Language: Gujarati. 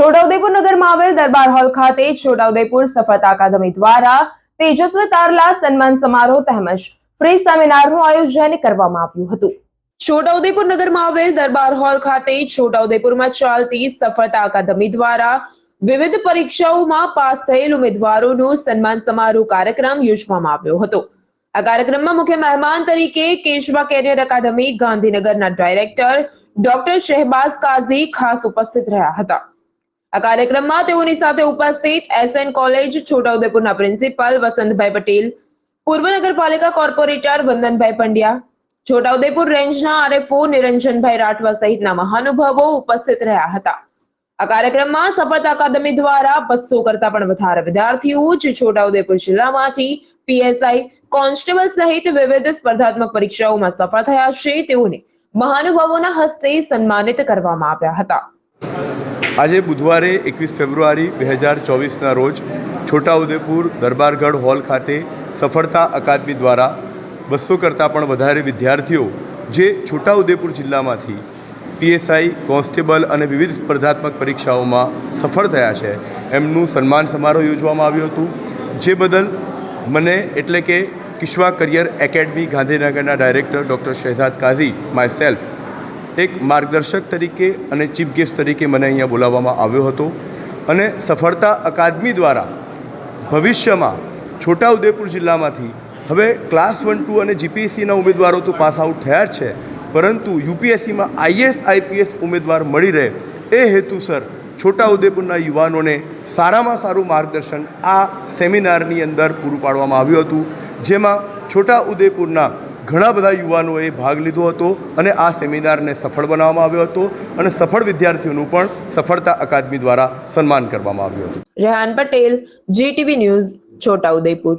છોટાઉદેપુર નગરમાં આવેલ દરબાર હોલ ખાતે છોટાઉદેપુર સફળતા અકાદમી દ્વારા તેજસ્વી તારલા સન્માન સમારોહ તેમજ ફ્રી સેમિનારનું આયોજન કરવામાં આવ્યું હતું. છોટાઉદેપુર નગરમાં આવેલ દરબાર હોલ ખાતે છોટાઉદેપુરમાં ચાલતી સફળતા અકાદમી દ્વારા વિવિધ પરીક્ષાઓમાં પાસ થયેલ ઉમેદવારોનું સન્માન સમારોહ કાર્યક્રમ યોજવામાં આવ્યો હતો. આ કાર્યક્રમમાં મુખ્ય મહેમાન તરીકે કેશવા કેરિયર અકાદમી ગાંધીનગરના ડાયરેક્ટર ડોક્ટર શહેબાઝ કાઝી ખાસ ઉપસ્થિત રહ્યા હતા. આ કાર્યક્રમમાં તેઓની સાથે ઉપસ્થિત એસએન કોલેજ છોટાઉદેપુરના પ્રિન્સિપાલ વસંતભાઈ પટેલ, પૂર્વ નગરપાલિકા કોર્પોરેટર વંદનભાઈ પંડ્યા, છોટાઉદેપુર રેન્જના આરએફઓ નિરંજનભાઈ રાઠવા સહિતના મહાનુભાવો ઉપસ્થિત રહ્યા હતા. આ કાર્યક્રમમાં સફળતા અકાદમી દ્વારા બસો કરતા પણ વધારે વિદ્યાર્થીઓ જે છોટાઉદેપુર જિલ્લામાંથી પીએસઆઈ કોન્સ્ટેબલ સહિત વિવિધ સ્પર્ધાત્મક પરીક્ષાઓમાં સફળ થયા છે તેઓને મહાનુભાવોના હસ્તે સન્માનિત કરવામાં આવ્યા હતા. આજે બુધવારે એકવીસ ફેબ્રુઆરી બે હજાર ચોવીસના રોજ છોટાઉદેપુર દરબારગઢ હોલ ખાતે સફળતા અકાદમી દ્વારા બસો કરતાં પણ વધારે વિદ્યાર્થીઓ જે છોટાઉદેપુર જિલ્લામાંથી પીએસઆઈ, કોન્સ્ટેબલ અને વિવિધ સ્પર્ધાત્મક પરીક્ષાઓમાં સફળ થયા છે. એમનું સન્માન સમારોહ યોજવામાં આવ્યું હતું. જે બદલ મને એટલે કે કિશ્વા કરિયર એકેડમી ગાંધીનગરના director doctor Shahzad Kazi myself એક માર્ગદર્શક તરીકે અને ચીફ ગેસ્ટ તરીકે મને અહીંયા બોલાવવામાં આવ્યો હતો. અને સફળતા અકાદમી દ્વારા ભવિષ્યમાં છોટાઉદેપુર જિલ્લામાંથી હવે ક્લાસ વન, ટુ અને જીપીએસસીના ઉમેદવારો તો પાસ આઉટ થયા જ છે. પરંતુ યુપીએસસીમાં આઈએસ, આઈપીએસ ઉમેદવાર મળી રહે એ હેતુસર છોટાઉદેપુરના યુવાનોને સારામાં સારું માર્ગદર્શન આ સેમિનારની અંદર પૂરું પાડવામાં આવ્યું હતું. જેમાં છોટાઉદેપુરના ઘણા બધા યુવાનોએ ભાગ લીધો હતો અને આ સેમિનારને સફળ બનાવવામાં આવ્યો હતો અને સફળ વિદ્યાર્થીઓનું પણ સફળતા અકાદમી દ્વારા સન્માન કરવામાં આવ્યું હતું. Rehan Patel, GTV news, Chhota Udaipur.